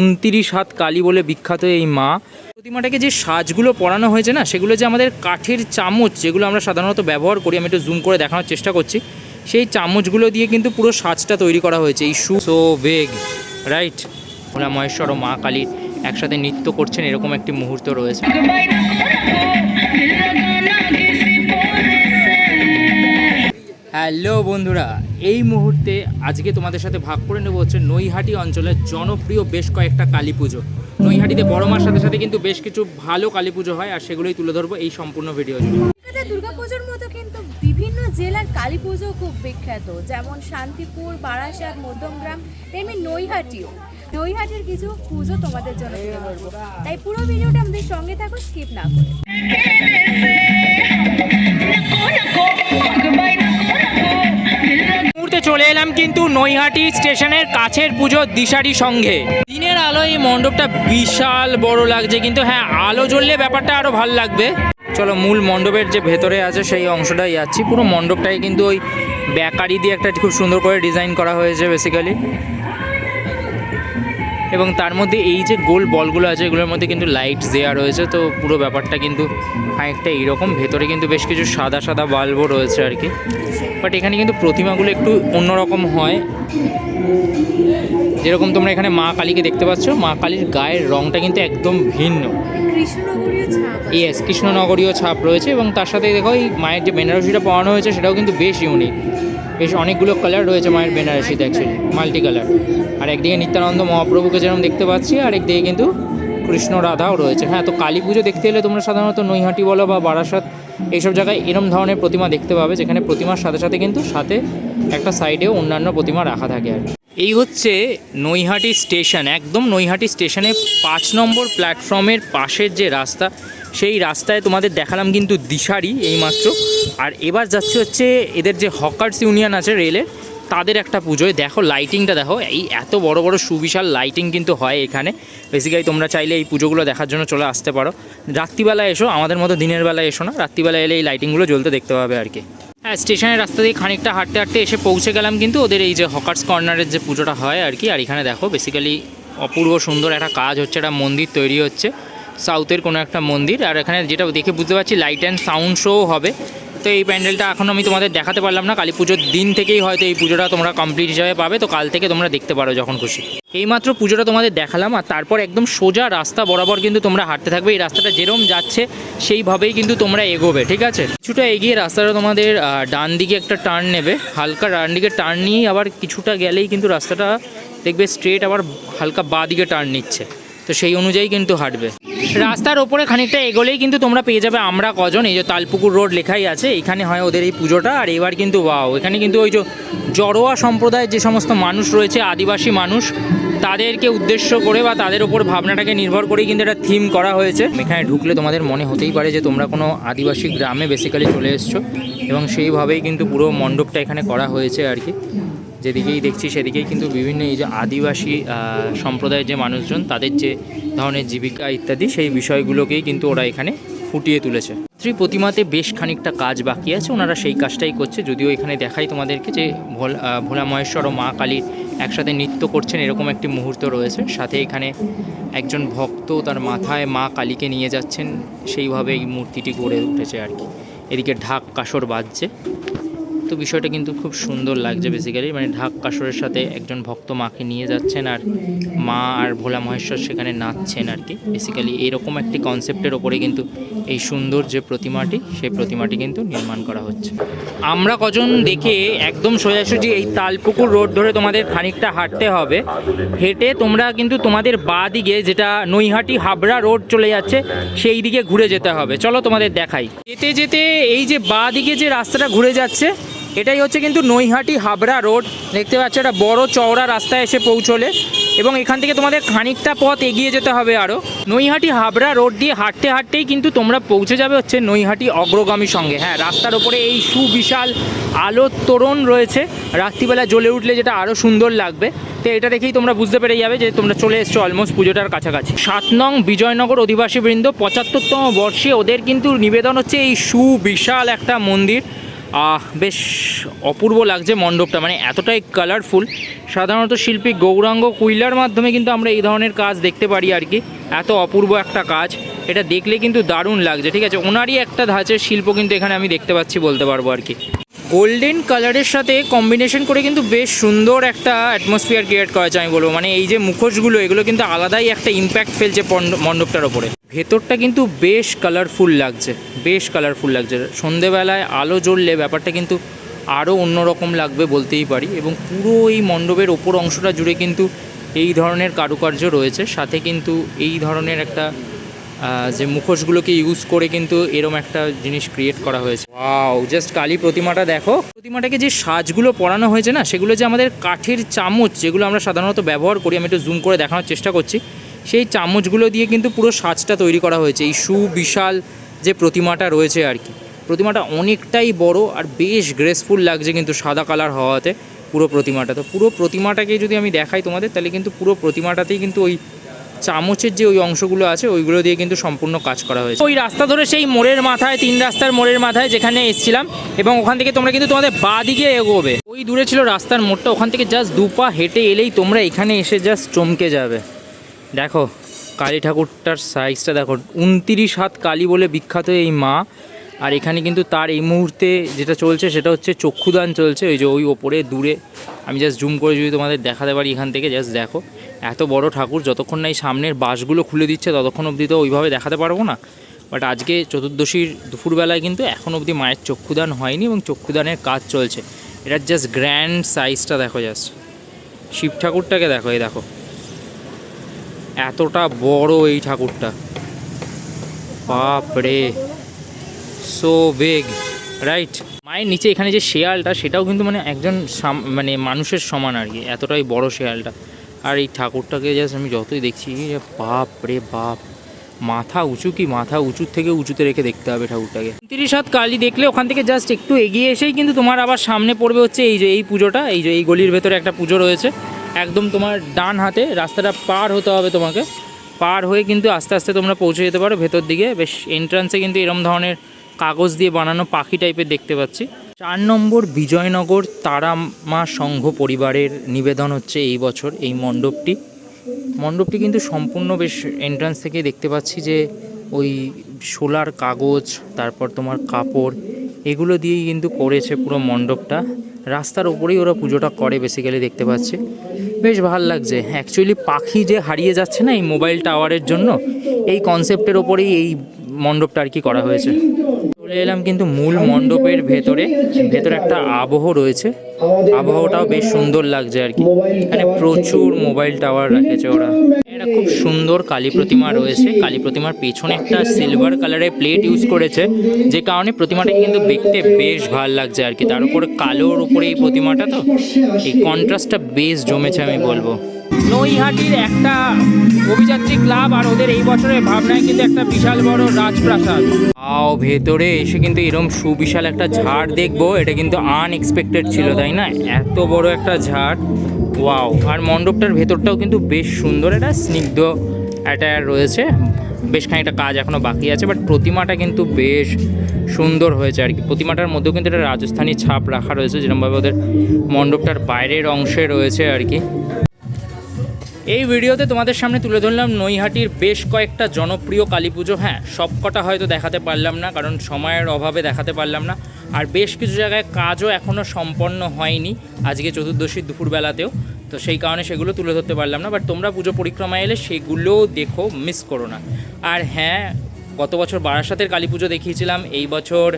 উনতিরিশ হাত কালী বলে বিখ্যাত এই মা। প্রতিমাটাকে যে সাজগুলো পরানো হয়েছে না, সেগুলো যে আমাদের কাঠের চামচ, যেগুলো আমরা সাধারণত ব্যবহার করি, আমি একটু জুম করে দেখানোর চেষ্টা করছি, সেই চামচগুলো দিয়ে কিন্তু পুরো সাজটা তৈরি করা হয়েছে। এই সু সো বেগ, রাইট? ভোলা মহেশ্বর ও মা কালী একসাথে নৃত্য করছেন, এরকম একটি মুহূর্ত রয়েছে। হ্যালো বন্ধুরা এই মুহূর্তে আজকে তোমাদের সাথে ভাগ করে নেব হচ্ছে নৈহাটি অঞ্চলের জনপ্রিয় বেশ কয়েকটা কালী পুজো। নৈহাটিতে বড় মার সাথে সাথে কিন্তু বেশ কিছু ভালো কালী পুজো হয় আর সেগুলোই তুলে ধরবো এই সম্পূর্ণ ভিডিও জুড়ে। দুর্গাপুজোর মতো কিন্তু বিভিন্ন জেলার কালী পুজো খুব বিখ্যাত যেমন শান্তিপুর বারাসাত মধ্যমগ্রাম তেমনি নৈহাটিও। নৈহাটির কিছু পুজো তোমাদের জন্য তুলে ধরবো। তাই পুরো ভিডিওটা আমাদের সঙ্গে থাকো স্কিপ না করে। মুহূর্তে চলে এলাম কিন্তু নৈহাটি স্টেশনের কাছের পুজো দিশারি সঙ্গে। দিনের আলো এই মণ্ডপটা বিশাল বড় লাগছে কিন্তু হ্যাঁ আলো জ্বললে ব্যাপারটা আরও ভালো লাগবে। চলো মূল মণ্ডপের যে ভেতরে আছে সেই অংশটাই যাচ্ছি। পুরো মণ্ডপটাই কিন্তু ওই ব্যাকারি দিয়ে একটা খুব সুন্দর করে ডিজাইন করা হয়েছে বেসিক্যালি এবং তার মধ্যে এই যে গোল বলগুলো আছে, এগুলোর মধ্যে কিন্তু লাইট দেওয়া রয়েছে। তো পুরো ব্যাপারটা কিন্তু অনেকটা এইরকম। ভেতরে কিন্তু বেশ কিছু সাদা সাদা বাল্বও রয়েছে আর কি। বাট এখানে কিন্তু প্রতিমাগুলো একটু অন্যরকম হয়। যেরকম তোমরা এখানে মা কালীকে দেখতে পাচ্ছ, মা কালীর গায়ের রঙটা কিন্তু একদম ভিন্ন। ইয়েস কৃষ্ণনগরীয় ছাপ রয়েছে এবং তার সাথে দেখো এই মায়ের যে বেনারসিটা পরানো হয়েছে সেটাও কিন্তু বেশ ইউনিক বেশ অনেকগুলো কালার রয়েছে মায়ের বেনারসিতে অ্যাকচুয়ালি মাল্টি কালার আর একদিকে নিত্যানন্দ মহাপ্রভুকে যেরকম দেখতে পাচ্ছি আর একদিকে কিন্তু কৃষ্ণ রাধাও রয়েছে। হ্যাঁ তো কালী পুজো দেখতে এলে তোমরা সাধারণত নৈহাটি বলো বা বারাসাত এইসব জায়গায় এরম ধরনের প্রতিমা দেখতে পাবে যেখানে প্রতিমার সাথে সাথে কিন্তু সাথে একটা সাইডেও অন্যান্য প্রতিমা রাখা থাকে আর কি। এই হচ্ছে নৈহাটি স্টেশন, একদম নৈহাটি স্টেশনে পাঁচ নম্বর প্ল্যাটফর্মের পাশের যে রাস্তা, সেই রাস্তায় তোমাদের দেখালাম কিন্তু দিশারি এইমাত্র। আর এবার যাচ্ছে হচ্ছে এদের যে হকার্স ইউনিয়ন আছে রেলের, তাদের একটা পুজোয়। দেখো লাইটিংটা দেখো, এই এত বড় বড় সুবিশাল লাইটিং কিন্তু হয় এখানে। বেসিক্যালি তোমরা চাইলে এই পুজোগুলো দেখার জন্য চলে আসতে পারো। রাত্রিবেলায় এসো, আমাদের মতো দিনের বেলায় এসো না, রাত্রিবেলায় এলে এই লাইটিংগুলো জ্বলতে দেখতে পাবে আর কি। হ্যাঁ স্টেশনের রাস্তা দিয়ে খানিকটা হাঁটতে হাঁটতে এসে পৌঁছে গেলাম কিন্তু ওদের এই যে হকার্স কর্নারের যে পুজোটা হয় আর কি। আর এখানে দেখো বেসিক্যালি অপূর্ব সুন্দর একটা কাজ হচ্ছে, একটা মন্দির তৈরি হচ্ছে সাউথের কোনো একটা মন্দির। আর এখানে যেটা দেখে বুঝতে পারছি লাইট অ্যান্ড সাউন্ড শোও হবে। তো এই প্যান্ডেলটা এখন আমি তোমাদের দেখাতে পারলাম না। কালী পুজোর দিন থেকেই হয়তো এই পুজোটা তোমরা কমপ্লিট হিসাবে পাবে, তো কাল থেকে তোমরা দেখতে পারো যখন খুশি। এইমাত্র পুজোটা তোমাদের দেখালাম আর তারপর একদম সোজা রাস্তা বরাবর কিন্তু তোমরা হাঁটতে থাকবে। এই রাস্তাটা যেরম যাচ্ছে, সেইভাবেই কিন্তু তোমরা এগোবে, ঠিক আছে? কিছুটা এগিয়ে রাস্তাটা তোমাদের ডান দিকে একটা টার্ন নেবে। হালকা ডান দিকে টার্ন নিয়েই আবার কিছুটা গেলেই কিন্তু রাস্তাটা দেখবে স্ট্রেট আবার হালকা বাঁ দিকে টার্ন নিচ্ছে। তো সেই অনুযায়ী কিন্তু হাঁটবে। রাস্তার ওপরে খানিকটা এগোলেই কিন্তু তোমরা পেয়ে যাবে আমরা কজন, এই যে তালপুকুর রোড লেখাই আছে, এখানে হয় ওদের এই পুজোটা, আর এবার কিন্তু ওয়াও, এখানে কিন্তু ওই যে জড়োয়া সম্প্রদায়ের যে সমস্ত মানুষ রয়েছে, আদিবাসী মানুষ, তাদেরকে উদ্দেশ্য করে বা তাদের ওপর ভাবনাটাকে নির্ভর করেই কিন্তু একটা থিম করা হয়েছে। এখানে ঢুকলে তোমাদের মনে হতেই পারে যে তোমরা কোনো আদিবাসী গ্রামে বেসিক্যালি চলে এসছো, এবং সেইভাবেই কিন্তু পুরো মণ্ডপটা এখানে করা হয়েছে আর কি। যেদিকেই দেখছি সেদিকেই কিন্তু বিভিন্ন এই যে আদিবাসী সম্প্রদায়ের যে মানুষজন, তাদের যে ধরনের জীবিকা ইত্যাদি, সেই বিষয়গুলোকেই কিন্তু ওরা এখানে ফুটিয়ে তুলেছে। শ্রী প্রতিমাতে বেশ খানিকটা কাজ বাকি আছে, ওনারা সেই কাজটাই করছে। যদিও এখানে দেখাই তোমাদেরকে যে ভোলা ভোলা মহেশ্বর ও মা কালীর একসাথে নৃত্য করছেন, এরকম একটি মুহূর্ত রয়েছে। সাথে এখানে একজন ভক্ত তার মাথায় মা কালীকে নিয়ে যাচ্ছেন, সেইভাবে এই মূর্তিটি গড়ে উঠেছে আর কি। এদিকে ঢাক কাসর বাজছে। তো বিষয়টা কিন্তু খুব সুন্দর লাগছে বেসিক্যালি মানে ঢাক কাসরের সাথে একজন ভক্ত মাকে নিয়ে যাচ্ছেন আর মা আর ভোলা মহেশ্বর সেখানে নাচছেন আর কি বেসিক্যালি এরকম একটি কনসেপ্টের ওপরে কিন্তু এই সুন্দর যে প্রতিমাটি, সেই প্রতিমাটি কিন্তু নির্মাণ করা হচ্ছে। আমরা কজন দেখে একদম সোজাসুজি এই তালপুকুর রোড ধরে তোমাদের খানিকটা হাঁটতে হবে। হেঁটে তোমরা কিন্তু তোমাদের বা দিকে যেটা নৈহাটি হাবড়া রোড চলে যাচ্ছে, সেই দিকে ঘুরে যেতে হবে। চলো তোমাদের দেখাই। যেতে যেতে এই যে বা দিকে যে রাস্তাটা ঘুরে যাচ্ছে এটাই হচ্ছে কিন্তু নৈহাটি হাবড়া রোড। দেখতে পাচ্ছ, একটা বড় চওড়া রাস্তায় এসে পৌঁছলে। এবং এখান থেকে তোমাদের খানিকটা পথ এগিয়ে যেতে হবে আরও নৈহাটি হাবড়া রোড দিয়ে হাঁটতে হাঁটতেই কিন্তু তোমরা পৌঁছে যাবে হচ্ছে নৈহাটি অগ্রগামী সঙ্গে। হ্যাঁ রাস্তার ওপরে এই সুবিশাল আলোর তোরণ রয়েছে। রাত্রিবেলা জ্বলে উঠলে যেটা আরও সুন্দর লাগবে। তো এটা দেখেই তোমরা বুঝতে পেরে যাবে যে তোমরা চলে এসছো অলমোস্ট পুজোটার কাছাকাছি। সাত নং বিজয়নগর অধিবাসী বৃন্দ পঁচাত্তরতম বর্ষে ওদের কিন্তু নিবেদন হচ্ছে এই সুবিশাল একটা মন্দির। বেশ অপূর্ব লাগছে মণ্ডপটা মানে এতটাই কালারফুল সাধারণত শিল্পী গৌরাঙ্গ কুইলার মাধ্যমে কিন্তু আমরা এই ধরনের কাজ দেখতে পারি আর কি। এত অপূর্ব একটা কাজ, এটা দেখলে কিন্তু দারুণ লাগছে, ঠিক আছে? ওনারই একটা ধাঁচের শিল্প কিন্তু এখানে আমি দেখতে পাচ্ছি, বলতে পারব আর কি। গোল্ডেন কালারের সাথে কম্বিনেশন করে কিন্তু বেশ সুন্দর একটা অ্যাটমসফিয়ার ক্রিয়েট করা যায় আমি বলব। মানে এই যে মুখোশগুলো, এগুলো কিন্তু আলাদাই একটা ইম্প্যাক্ট ফেলছে মণ্ডপটার ওপরে। ভেতরটা কিন্তু বেশ কালারফুল লাগছে, বেশ কালারফুল লাগছে। সন্ধেবেলায় আলো জ্বললে ব্যাপারটা কিন্তু আরও অন্যরকম লাগবে বলতেই পারি এবং পুরো এই মণ্ডপের ওপর অংশটা জুড়ে কিন্তু এই ধরনের কারুকার্য রয়েছে। সাথে কিন্তু এই ধরনের একটা যে মুখোশগুলোকে ইউজ করে কিন্তু এরম একটা জিনিস ক্রিয়েট করা হয়েছে। ওয়াও জাস্ট কালী প্রতিমাটা দেখো। প্রতিমাটাকে যে সাজগুলো পরানো হয়েছে না, সেগুলো যে আমাদের কাঠের চামচ, যেগুলো আমরা সাধারণত ব্যবহার করি, আমি একটু জুম করে দেখানোর চেষ্টা করছি, সেই চামচগুলো দিয়ে কিন্তু পুরো সাজটা তৈরি করা হয়েছে। এই সুবিশাল যে প্রতিমাটা রয়েছে আর কি। প্রতিমাটা অনেকটাই বড় আর বেশ গ্রেসফুল লাগছে কিন্তু সাদা কালার হওয়াতে পুরো প্রতিমাটা তো পুরো প্রতিমাটাকে যদি আমি দেখাই তোমাদের, তাহলে কিন্তু পুরো প্রতিমাটাতেই কিন্তু ওই চামচের যে ওই অংশগুলো আছে, ওইগুলো দিয়ে কিন্তু সম্পূর্ণ কাজ করা হয়েছে। ওই রাস্তা ধরে সেই মোড়ের মাথায়, তিন রাস্তার মোড়ের মাথায় যেখানে এসেছিলাম, এবং ওখান থেকে তোমরা কিন্তু তোমাদের বা দিকে এগোবে। ওই দূরে ছিল রাস্তার মোড়টা, ওখান থেকে জাস্ট দু পা হেঁটে এলেই তোমরা এখানে এসে জাস্ট চমকে যাবে। দেখো, কালী ঠাকুরটার সাইজটা দেখো, উনতিরিশ হাত কালী বলে বিখ্যাত এই মা, আর এখানে কিন্তু তার এই মুহূর্তে যেটা চলছে সেটা হচ্ছে চক্ষুদান চলছে, ওই যে ওই ওপরে দূরে। আমি জাস্ট জুম করে যদি তোমাদের দেখাতে পারি এখান থেকে জাস্ট দেখো। এত বড় ঠাকুর যতক্ষণ না এই সামনের বাঁশগুলো খুলে দিচ্ছে ততক্ষণ অবধি তো ওইভাবে দেখাতে পারব না। বাট আজকে চতুর্দশীর দুপুরবেলায় কিন্তু এখন অবধি মায়ের চক্ষুদান হয়নি এবং চক্ষুদানের কাজ চলছে। এটার জাস্ট গ্র্যান্ড সাইজটা দেখো জাস্ট শিব ঠাকুরটাকে দেখো, এই দেখো। এতটা বড় এই ঠাকুরটা। বাপরে। সো বেগ রাইট মায়ের নিচে এখানে যে শেয়ালটা, সেটাও কিন্তু মানে একজন মানে মানুষের সমান আর কি। এতটাই বড় শেয়ালটা। আর এই ঠাকুরটাকে জাস্ট আমি যতই দেখছি যে বাপ রে বাপ। মাথা উঁচু কি? মাথা উঁচুর থেকে উঁচুতে রেখে দেখতে হবে ঠাকুরটাকে। তিরিশ হাত কালী দেখলে ওখান থেকে জাস্ট একটু এগিয়ে এসেই কিন্তু তোমার আবার সামনে পড়বে হচ্ছে এই যে এই পুজোটা, এই যে এই গলির ভেতরে একটা পুজো রয়েছে। একদম তোমার ডান হাতে রাস্তাটা পার হতে হবে তোমাকে। পার হয়ে কিন্তু আস্তে আস্তে তোমরা পৌঁছে যেতে পারো। ভেতর দিকে বেশ এন্ট্রান্সে কিন্তু এরম ধরনের কাগজ দিয়ে বানানো পাখি টাইপের দেখতে পাচ্ছি। চার নম্বর বিজয়নগর তারামা সংঘ পরিবারের নিবেদন হচ্ছে এই বছর এই মণ্ডপটি। মণ্ডপটি কিন্তু সম্পূর্ণ বেশ এন্ট্রান্স থেকে দেখতে পাচ্ছি যে ওই সোলার কাগজ, তারপর তোমার কাপড়, এগুলো দিয়েই কিন্তু করেছে পুরো মণ্ডপটা। রাস্তার ওপরেই ওরা পুজোটা করে বেসিক্যালি দেখতে পাচ্ছে। বেশ ভালো লাগছে। অ্যাকচুয়ালি পাখি যে হারিয়ে যাচ্ছে না এই মোবাইল টাওয়ারের জন্য, এই কনসেপ্টের ওপরেই এই মণ্ডপটা আর কি করা হয়েছে। চলে এলাম কিন্তু মূল মণ্ডপের ভেতরে। ভেতরে একটা আবহ রয়েছে। আবহাওয়াটাও বেশ সুন্দর লাগছে আর কি। এখানে প্রচুর মোবাইল টাওয়ার রেখেছে ওরা। এটা খুব সুন্দর কালী প্রতিমা রয়েছে। কালী প্রতিমার পেছনে একটা সিলভার কালারের প্লেট ইউজ করেছে, যে কারণে প্রতিমাটা কিন্তু দেখতে বেশ ভালো লাগছে আর কি। তার উপরে কালোর উপরে এই প্রতিমাটা তো? এই কন্ট্রাস্টটা বেশ জমেছে আমি বলব। নৈহাটির একটা অভিযাত্রী ক্লাব আর ওদের এই বছরের ভাবনায় কিন্তু একটা বিশাল বড় রাজপ্রাসাদ। আও ভেতরে এসে কিন্তু এরকম সুবিশাল একটা ঝাড় দেখব, এটা কিন্তু আনএক্সপেক্টেড ছিল, তাই না? এত বড় একটা ঝাড়, ওয়াও। আর মণ্ডপটার ভেতরটাও কিন্তু বেশ সুন্দর একটা স্নিগ্ধ অ্যাটায়ার রয়েছে। বেশ খানিকটা কাজ এখনও বাকি আছে বাট প্রতিমাটা কিন্তু বেশ সুন্দর হয়েছে আর কি। প্রতিমাটার মধ্যেও কিন্তু একটা রাজস্থানী ছাপ রাখা রয়েছে যেরকমভাবে ওদের মণ্ডপটার বাইরের অংশে রয়েছে আর কি। এই ভিডিওতে তোমাদের সামনে তুলে ধরলাম নৈহাটির বেশ কয়েকটা জনপ্রিয় কালী পুজো। হ্যাঁ সবকটা হয়তো দেখাতে পারলাম না কারণ সময়ের অভাবে দেখাতে পারলাম না। আর বেশ কিছু জায়গায় কাজও এখনও সম্পন্ন হয়নি আজকে চতুর্দশীর দুপুরবেলাতেও। তো সেই কারণে সেগুলো তুলে ধরতে পারলাম না বাট তোমরা পুজো পরিক্রমায় এলে সেগুলোও দেখো মিস করো না। আর হ্যাঁ গত বছর বারাসাতের কালী পুজো দেখিয়েছিলাম এই বছর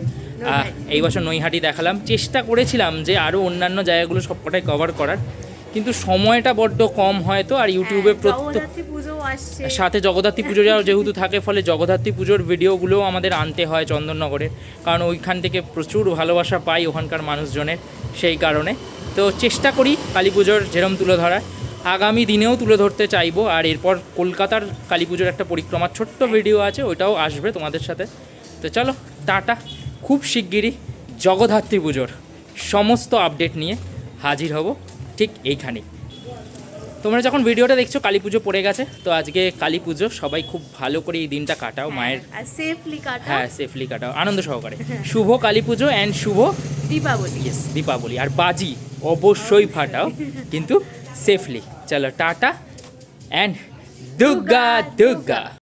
এই বছর নৈহাটি দেখালাম। চেষ্টা করেছিলাম যে আরও অন্যান্য জায়গাগুলো সবকটাই কভার করার কিন্তু সময়টা বড্ড কম হয় তো আর ইউটিউবে হ্যাঁ, প্রত্যেক পুজোও আসছে। সাথে জগদ্ধাত্রী পুজো যেহেতু থাকে ফলে জগদ্ধাত্রী পুজোর ভিডিওগুলোও আমাদের আনতে হয় চন্দননগরের কারণ ওইখান থেকে প্রচুর ভালোবাসা পাই ওখানকার মানুষজনের সেই কারণে। তো চেষ্টা করি কালী পুজোর যেরম তুলে ধরার আগামী দিনেও তুলে ধরতে চাইব আর এরপর কলকাতার কালী পুজোর একটা পরিক্রমার ছোট্ট ভিডিও আছে ওইটাও আসবে তোমাদের সাথে। তো চলো টাটা। খুব শিগগিরই জগদ্ধাত্রী পুজোর সমস্ত আপডেট নিয়ে হাজির হব। ঠিক এইখানেই। তোমরা যখন ভিডিওটা দেখছ কালী পুজো পড়ে গেছে তো আজকে কালী পুজো সবাই খুব ভালো করে এই দিনটা কাটাও মায়ের সেফলি হ্যাঁ সেফলি কাটাও আনন্দ সহকারে। শুভ কালী পুজো অ্যান্ড শুভ দীপাবলি। ইয়েস দীপাবলি। আর বাজি অবশ্যই ফাটাও কিন্তু সেফলি চলো টাটা অ্যান্ড দুর্গা দুর্গা